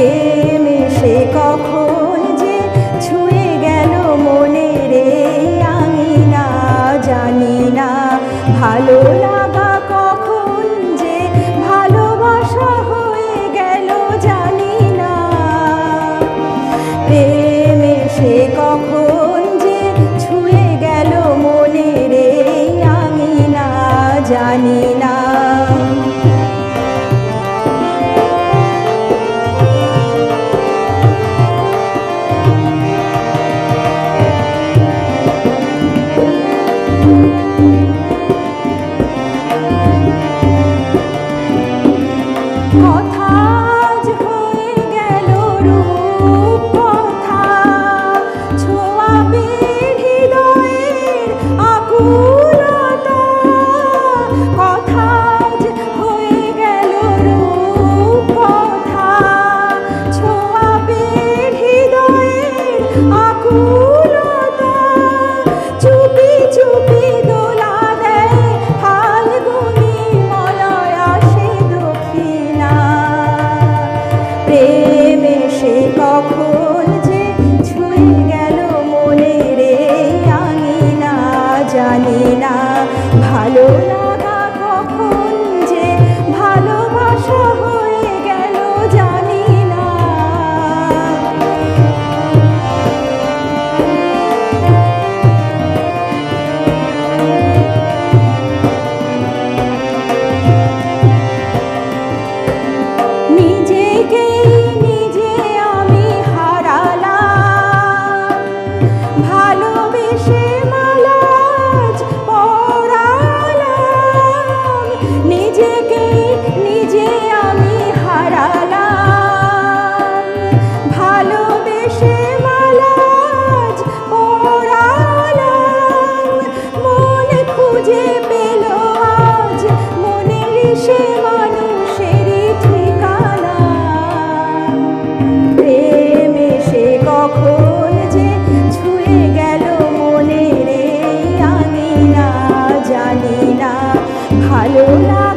প্রেমে সে কখন যে ছুঁয়ে গেল মনে রে, আমি জানি না। ভালো লাগা কখন যে ভালোবাসা হয়ে গেল, জানি না। প্রেমে সে কখন যে ছুঁয়ে গেল মনে রে, আমি জানি Hallelujah.